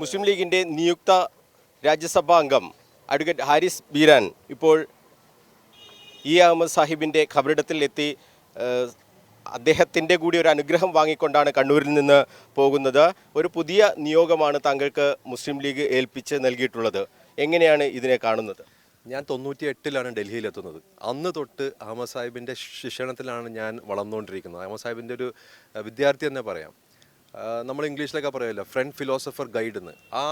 മുസ്ലിം ലീഗിന്റെ നിയുക്ത രാജ്യസഭാ അംഗം അഡ്വക്കേറ്റ് ഹാരിസ് ബീരാൻ ഇപ്പോൾ ഇ അഹമ്മദ് സാഹിബിന്റെ ഏഹ്, അദ്ദേഹത്തിന്റെ കൂടി ഒരു അനുഗ്രഹം വാങ്ങിക്കൊണ്ടാണ് കണ്ണൂരിൽ നിന്ന് പോകുന്നത്. ഒരു പുതിയ നിയോഗമാണ് താങ്കൾക്ക് മുസ്ലിം ലീഗ് ഏൽപ്പിച്ച് നൽകിയിട്ടുള്ളത്. എങ്ങനെയാണ് ഇതിനെ കാണുന്നത്? ഞാൻ തൊണ്ണൂറ്റി എട്ടിലാണ് ഡൽഹിയിലെത്തുന്നത്. അന്ന് തൊട്ട് അഹമ്മദ് സാഹിബിന്റെ ശിക്ഷണത്തിലാണ് ഞാൻ വളർന്നുകൊണ്ടിരിക്കുന്നത്. അഹമ്മദ് സാഹിബിന്റെ ഒരു വിദ്യാർത്ഥി തന്നെ പറയാം. നമ്മൾ ഇംഗ്ലീഷിലൊക്കെ പറയുമല്ലോ ഫ്രണ്ട് ഫിലോസഫർ ഗൈഡ് എന്ന്. ആ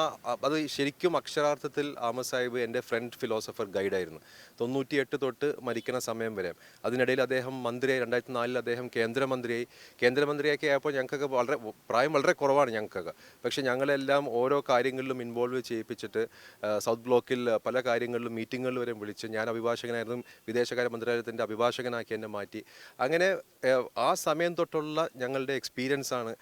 അത് ശരിക്കും അക്ഷരാർത്ഥത്തിൽ അഹമ്മദ് സാഹിബ് എന്റെ ഫ്രണ്ട് ഫിലോസഫർ ഗൈഡായിരുന്നു തൊണ്ണൂറ്റി എട്ട് തൊട്ട് മരിക്കുന്ന സമയം വരെ. അതിനിടയിൽ അദ്ദേഹം മന്ത്രിയായി രണ്ടായിരത്തി നാലിൽ അദ്ദേഹം കേന്ദ്രമന്ത്രിയായി. കേന്ദ്രമന്ത്രിയൊക്കെ ആയപ്പോൾ ഞങ്ങൾക്കൊക്കെ വളരെ പ്രായം വളരെ കുറവാണ് ഞങ്ങൾക്കൊക്കെ. പക്ഷേ ഞങ്ങളെല്ലാം ഓരോ കാര്യങ്ങളിലും ഇൻവോൾവ് ചെയ്യിപ്പിച്ചിട്ട് സൗത്ത് ബ്ലോക്കിൽ പല കാര്യങ്ങളിലും മീറ്റിങ്ങുകളിൽ വരെ വിളിച്ച് ഞാൻ അഭിഭാഷകനായിരുന്നു വിദേശകാര്യ മന്ത്രാലയത്തിന്റെ അഭിഭാഷകനാക്കി എന്നെ മാറ്റി. അങ്ങനെ ആ സമയം തൊട്ടുള്ള ഞങ്ങളുടെ എക്സ്പീരിയൻസാണ്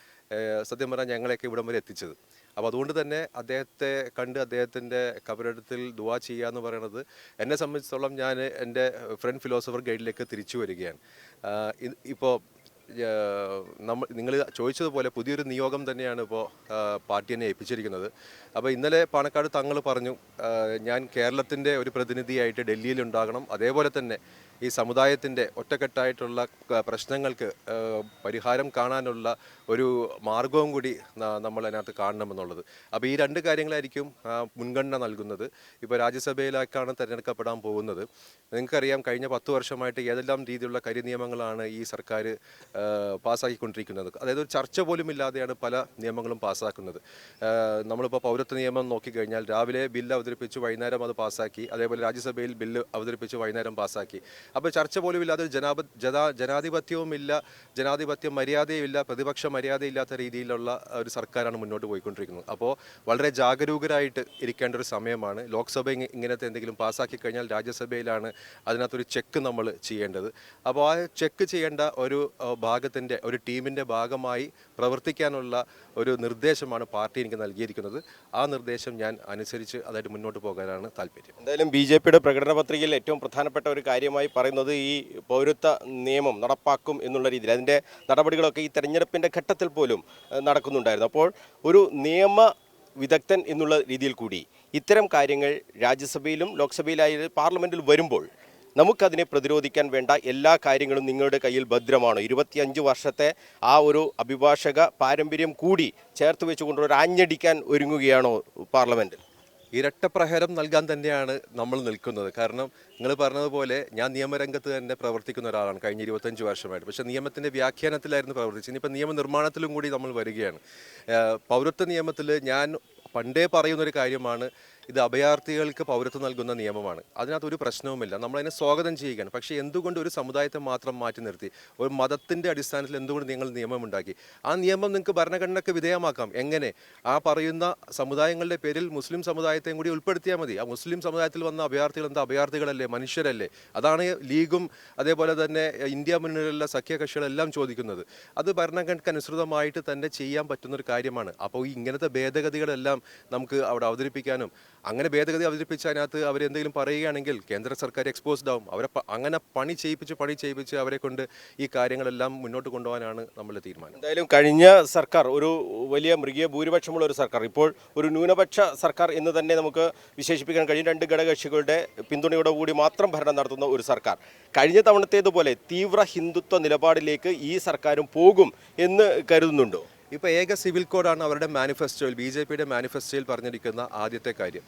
സത്യം പറഞ്ഞാൽ ഞങ്ങളെയൊക്കെ ഇവിടം വരെ എത്തിച്ചത്. അപ്പോൾ അതുകൊണ്ട് തന്നെ അദ്ദേഹത്തെ കണ്ട് അദ്ദേഹത്തിന്റെ കബറിടത്തിൽ ദുവാ ചെയ്യുക എന്ന് പറയുന്നത് എന്നെ സംബന്ധിച്ചിടത്തോളം ഞാൻ എന്റെ ഫ്രണ്ട് ഫിലോസഫർ ഗൈഡിലേക്ക് തിരിച്ചു വരികയാണ്. ഇപ്പോൾ നമ്മൾ നിങ്ങൾ ചോദിച്ചതുപോലെ പുതിയൊരു നിയോഗം തന്നെയാണ് ഇപ്പോൾ പാർട്ടി എന്നെ ഏൽപ്പിച്ചിരിക്കുന്നത്. അപ്പോൾ ഇന്നലെ പാണക്കാട് തങ്ങൾ പറഞ്ഞു ഞാൻ കേരളത്തിന്റെ ഒരു പ്രതിനിധിയായിട്ട് ഡൽഹിയിൽ ഉണ്ടാകണം. അതേപോലെ തന്നെ ഈ സമുദായത്തിന്റെ ഒറ്റക്കെട്ടായിട്ടുള്ള പ്രശ്നങ്ങൾക്ക് പരിഹാരം കാണാനുള്ള ഒരു മാർഗവും കൂടി നമ്മൾ അതിനകത്ത് കാണണമെന്നുള്ളത്. അപ്പോൾ ഈ രണ്ട് കാര്യങ്ങളായിരിക്കും മുൻഗണന നൽകുന്നത്. ഇപ്പോൾ രാജ്യസഭയിലേക്കാണ് തിരഞ്ഞെടുക്കപ്പെടാൻ പോകുന്നത്. നിങ്ങൾക്കറിയാം കഴിഞ്ഞ പത്ത് വർഷമായിട്ട് ഏതെല്ലാം രീതിയിലുള്ള കരിനിയമങ്ങളാണ് ഈ സർക്കാർ പാസ്സാക്കിക്കൊണ്ടിരിക്കുന്നത്. അതായത് ഒരു ചർച്ച പോലും ഇല്ലാതെയാണ് പല നിയമങ്ങളും പാസ്സാക്കുന്നത്. നമ്മളിപ്പോൾ പൗരത്വ നിയമം നോക്കിക്കഴിഞ്ഞാൽ രാവിലെ ബില്ല് അവതരിപ്പിച്ച് വൈകുന്നേരം അത് പാസ്സാക്കി അതേപോലെ രാജ്യസഭയിൽ ബില്ല് അവതരിപ്പിച്ച് വൈകുന്നേരം പാസ്സാക്കി. അപ്പോൾ ചർച്ച പോലും ഇല്ലാതെ ജനാപ ജനാ ജനാധിപത്യവും ഇല്ല ജനാധിപത്യ മര്യാദയുമില്ല പ്രതിപക്ഷ മര്യാദയില്ലാത്ത രീതിയിലുള്ള ഒരു സർക്കാരാണ് മുന്നോട്ട് പോയിക്കൊണ്ടിരിക്കുന്നത്. അപ്പോൾ വളരെ ജാഗരൂകരായിട്ട് ഇരിക്കേണ്ട ഒരു സമയമാണ്. ലോക്സഭ ഇങ്ങനത്തെ എന്തെങ്കിലും പാസ്സാക്കി കഴിഞ്ഞാൽ രാജ്യസഭയിലാണ് അതിനകത്തൊരു ചെക്ക് നമ്മൾ ചെയ്യേണ്ടത്. അപ്പോൾ ആ ചെക്ക് ചെയ്യേണ്ട ഒരു ഭാഗത്തിന്റെ ഒരു ടീമിന്റെ ഭാഗമായി പ്രവർത്തിക്കാനുള്ള ഒരു നിർദ്ദേശമാണ് പാർട്ടി എനിക്ക് നൽകിയിരിക്കുന്നത്. ആ നിർദ്ദേശം ഞാൻ അനുസരിച്ച് അതായിട്ട് മുന്നോട്ട് പോകാനാണ് താല്പര്യം. എന്തായാലും ബി ജെ പിയുടെ പ്രകടന പത്രികയിൽ ഏറ്റവും പ്രധാനപ്പെട്ട ഒരു കാര്യമായി പറയുന്നത് ഈ പൗരത്വ നിയമം നടപ്പാക്കും എന്നുള്ള രീതിയിൽ അതിന്റെ നടപടികളൊക്കെ ഈ തെരഞ്ഞെടുപ്പിന്റെ ഘട്ടത്തിൽ പോലും നടക്കുന്നുണ്ടായിരുന്നു. അപ്പോൾ ഒരു നിയമ വിദഗ്ധൻ എന്നുള്ള രീതിയിൽ കൂടി ഇത്തരം കാര്യങ്ങൾ രാജ്യസഭയിലും ലോക്സഭയിലായി പാർലമെന്റിൽ വരുമ്പോൾ നമുക്കതിനെ പ്രതിരോധിക്കാൻ വേണ്ട എല്ലാ കാര്യങ്ങളും നിങ്ങളുടെ കയ്യിൽ ഭദ്രമാണ്. ഇരുപത്തിയഞ്ച് വർഷത്തെ ആ ഒരു അഭിഭാഷക പാരമ്പര്യം കൂടി ചേർത്ത് വെച്ചുകൊണ്ട് ഒരു ആഞ്ഞടിക്കാൻ ഒരുങ്ങുകയാണോ പാർലമെന്റിൽ ഇരട്ടപ്രഹരം നൽകാൻ തന്നെയാണ് നമ്മൾ നിൽക്കുന്നത്. കാരണം നിങ്ങൾ പറഞ്ഞതുപോലെ ഞാൻ നിയമരംഗത്ത് തന്നെ പ്രവർത്തിക്കുന്ന ഒരാളാണ്. കഴിഞ്ഞ ഇരുപത്തഞ്ച് വർഷമായിട്ട്. പക്ഷേ നിയമത്തിന്റെ വ്യാഖ്യാനത്തിലായിരുന്നു പ്രവർത്തിച്ചത്. ഇനിയിപ്പോൾ നിയമനിർമ്മാണത്തിലും കൂടി നമ്മൾ വരികയാണ്. പൗരത്വ നിയമത്തിൽ ഞാൻ പണ്ടേ പറയുന്നൊരു കാര്യമാണ് ഇത് അഭയാർത്ഥികൾക്ക് പൗരത്വം നൽകുന്ന നിയമമാണ്. അതിനകത്ത് ഒരു പ്രശ്നവുമില്ല. നമ്മളതിനെ സ്വാഗതം ചെയ്യുകയാണ്. പക്ഷേ എന്തുകൊണ്ട് ഒരു സമുദായത്തെ മാത്രം മാറ്റി നിർത്തി? ഒരു മതത്തിന്റെ അടിസ്ഥാനത്തിൽ എന്തുകൊണ്ട് നിങ്ങൾ നിയമം ഉണ്ടാക്കി ആ നിയമം നിങ്ങൾക്ക് ഭരണഘടനയ്ക്ക് വിധേയമാക്കാം. എങ്ങനെ? ആ പറയുന്ന സമുദായങ്ങളുടെ പേരിൽ മുസ്ലിം സമുദായത്തെയും കൂടി ഉൾപ്പെടുത്തിയാൽ മതി. ആ മുസ്ലിം സമുദായത്തിൽ വന്ന അഭയാർത്ഥികൾ എന്താ? അഭയാർത്ഥികളല്ലേ? മനുഷ്യരല്ലേ? അതാണ് ലീഗും അതേപോലെ തന്നെ ഇന്ത്യ മുന്നിലുള്ള സഖ്യകക്ഷികളെല്ലാം ചോദിക്കുന്നത്. അത് ഭരണഘടനയ്ക്ക് അനുസൃതമായിട്ട് തന്നെ ചെയ്യാൻ പറ്റുന്ന ഒരു കാര്യമാണ്. അപ്പോൾ ഇങ്ങനത്തെ ഭേദഗതികളെല്ലാം നമുക്ക് അവിടെ അവതരിപ്പിക്കാനും അങ്ങനെ ഭേദഗതി അവതരിപ്പിച്ച് അതിനകത്ത് അവരെന്തെങ്കിലും പറയുകയാണെങ്കിൽ കേന്ദ്ര സർക്കാർ എക്സ്പോസ്ഡ് ആവും. അവരെ അങ്ങനെ പണി ചെയ്യിപ്പിച്ച് പണി ചെയ്യിപ്പിച്ച് അവരെ കൊണ്ട് ഈ കാര്യങ്ങളെല്ലാം മുന്നോട്ട് കൊണ്ടുപോകാനാണ് നമ്മൾ തീരുമാനം. എന്തായാലും കഴിഞ്ഞ സർക്കാർ ഒരു വലിയ മൃഗീയ ഭൂരിപക്ഷമുള്ള ഒരു സർക്കാർ. ഇപ്പോൾ ഒരു ന്യൂനപക്ഷ സർക്കാർ എന്ന് തന്നെ നമുക്ക് വിശേഷിപ്പിക്കാൻ കഴിയും. രണ്ട് ഘടകകക്ഷികളുടെ പിന്തുണയോടെ കൂടി മാത്രം ഭരണം നടത്തുന്ന ഒരു സർക്കാർ. കഴിഞ്ഞ തവണത്തേതുപോലെ തീവ്ര ഹിന്ദുത്വ നിലപാടിലേക്ക് ഈ സർക്കാരും പോകും എന്ന് കരുതുന്നുണ്ടോ? ഇപ്പോൾ ഏക സിവിൽ കോഡാണ് അവരുടെ മാനിഫെസ്റ്റോയിൽ ബി ജെ പിയുടെ മാനിഫെസ്റ്റോയിൽ പറഞ്ഞിരിക്കുന്ന ആദ്യത്തെ കാര്യം.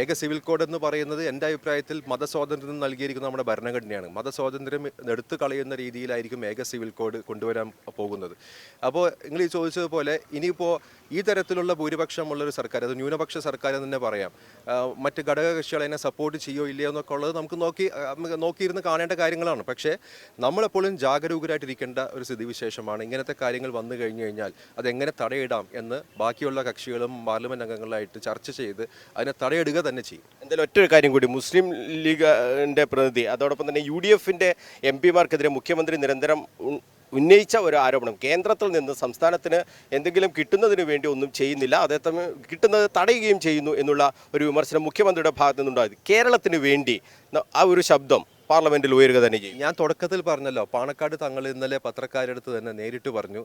ഏക സിവിൽ കോഡ് എന്ന് പറയുന്നത് എന്റെ അഭിപ്രായത്തിൽ മതസ്വാതന്ത്ര്യം നൽകിയിരിക്കുന്ന നമ്മുടെ ഭരണഘടനയാണ്. മതസ്വാതന്ത്ര്യം എടുത്തു കളയുന്ന രീതിയിലായിരിക്കും ഏക സിവിൽ കോഡ് കൊണ്ടുവരാൻ പോകുന്നത്. അപ്പോൾ നിങ്ങൾ ഈ ചോദിച്ചതുപോലെ ഇനിയിപ്പോൾ ഈ തരത്തിലുള്ള ഭൂരിപക്ഷമുള്ളൊരു സർക്കാർ അത് ന്യൂനപക്ഷ സർക്കാർ തന്നെ പറയാം മറ്റ് ഘടകകക്ഷികൾ അതിനെ സപ്പോർട്ട് ചെയ്യോ ഇല്ലയോ എന്നൊക്കെ ഉള്ളത് നമുക്ക് നോക്കി നോക്കിയിരുന്ന് കാണേണ്ട കാര്യങ്ങളാണ്. പക്ഷേ നമ്മളെപ്പോഴും ജാഗരൂകരായിട്ടിരിക്കേണ്ട ഒരു സ്ഥിതിവിശേഷമാണ് ഇങ്ങനത്തെ കാര്യങ്ങൾ വന്നു കഴിഞ്ഞു കഴിഞ്ഞാൽ അതെങ്ങനെ തടയിടാം എന്ന് ബാക്കിയുള്ള കക്ഷികളും പാർലമെന്റ് അംഗങ്ങളായിട്ട് ചർച്ച ചെയ്ത് അതിനെ തടയിടുക തന്നെ ചെയ്യും. എന്തായാലും ഒറ്റൊരു കാര്യം കൂടി മുസ്ലിം ലീഗിന്റെ പ്രതിനിധി അതോടൊപ്പം തന്നെ യു ഡി എഫിന്റെ എം പിമാർക്കെതിരെ മുഖ്യമന്ത്രി നിരന്തരം ഉന്നയിച്ച ഒരു ആരോപണം. കേന്ദ്രത്തിൽ നിന്ന് സംസ്ഥാനത്തിന് എന്തെങ്കിലും കിട്ടുന്നതിന് വേണ്ടി ഒന്നും ചെയ്യുന്നില്ല. അതേസമയം കിട്ടുന്നത് തടയുകയും ചെയ്യുന്നു എന്നുള്ള ഒരു വിമർശനം മുഖ്യമന്ത്രിയുടെ ഭാഗത്തു നിന്നുണ്ടായത്. കേരളത്തിന് വേണ്ടി ആ ഒരു ശബ്ദം പാർലമെന്റിൽ ഉയരുക തന്നെ ചെയ്യും. ഞാൻ തുടക്കത്തിൽ പറഞ്ഞല്ലോ പാണക്കാട് തങ്ങൾ ഇന്നലെ പത്രക്കാരെടുത്ത് തന്നെ നേരിട്ട് പറഞ്ഞു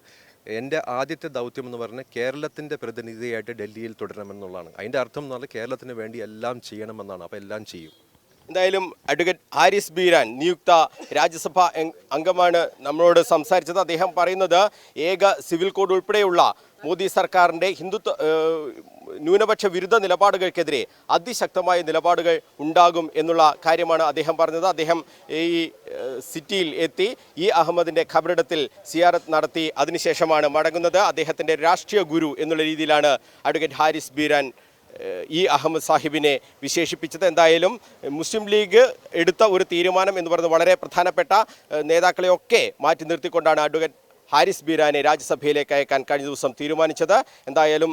എന്റെ ആദ്യത്തെ ദൗത്യം എന്ന് പറഞ്ഞാൽ കേരളത്തിന്റെ പ്രതിനിധിയായിട്ട് ഡൽഹിയിൽ തുടരണമെന്നുള്ളതാണ്. അതിന്റെ അർത്ഥം എന്ന് പറഞ്ഞാൽ കേരളത്തിന് വേണ്ടി എല്ലാം ചെയ്യണമെന്നാണ്. അപ്പോൾ എല്ലാം ചെയ്യും. എന്തായാലും അഡ്വക്കേറ്റ് ഹാരിസ് ബീരാൻ നിയുക്ത രാജ്യസഭാ അംഗമാണ് നമ്മളോട് സംസാരിച്ചത്. അദ്ദേഹം പറയുന്നത് ഏക സിവിൽ കോഡ് ഉൾപ്പെടെയുള്ള മോദി സർക്കാരിന്റെ ഹിന്ദുത്വ ന്യൂനപക്ഷ വിരുദ്ധ നിലപാടുകൾക്കെതിരെ അതിശക്തമായ നിലപാടുകൾ ഉണ്ടാകും എന്നുള്ള കാര്യമാണ് അദ്ദേഹം പറഞ്ഞത്. അദ്ദേഹം ഈ സിറ്റിയിൽ എത്തി ഈ അഹമ്മദിന്റെ ഖബറിടത്തിൽ സിയാറത്ത് നടത്തി അതിനുശേഷമാണ് മടങ്ങുന്നത്. അദ്ദേഹത്തിന്റെ രാഷ്ട്രീയ ഗുരു എന്നുള്ള രീതിയിലാണ് അഡ്വക്കേറ്റ് ഹാരിസ് ബീരാൻ ഇ അഹമ്മദ് സാഹിബിനെ വിശേഷിപ്പിച്ചത്. എന്തായാലും മുസ്ലിം ലീഗ് എടുത്ത ഒരു തീരുമാനം എന്ന് പറയുന്നത് വളരെ പ്രധാനപ്പെട്ട നേതാക്കളെയൊക്കെ മാറ്റി നിർത്തിക്കൊണ്ടാണ് അഡ്വക്കേറ്റ് ഹാരിസ് ബീരാനെ രാജ്യസഭയിലേക്ക് അയക്കാൻ കഴിഞ്ഞ ദിവസം തീരുമാനിച്ചത്. എന്തായാലും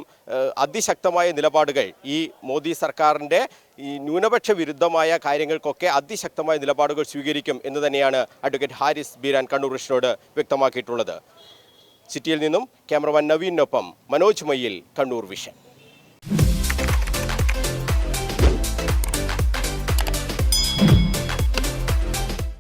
അതിശക്തമായ നിലപാടുകൾ ഈ മോദി സർക്കാരിന്റെ ഈ ന്യൂനപക്ഷ വിരുദ്ധമായ കാര്യങ്ങൾക്കൊക്കെ അതിശക്തമായ നിലപാടുകൾ സ്വീകരിക്കും എന്ന് തന്നെയാണ് അഡ്വക്കേറ്റ് ഹാരിസ് ബീരാൻ കണ്ണൂർ കൃഷ്ണനോട് വ്യക്തമാക്കിയിട്ടുള്ളത്. സിറ്റിയിൽ നിന്നും ക്യാമറമാൻ നവീനൊപ്പം മനോജ് മയ്യിൽ കണ്ണൂർ വിഷൻ.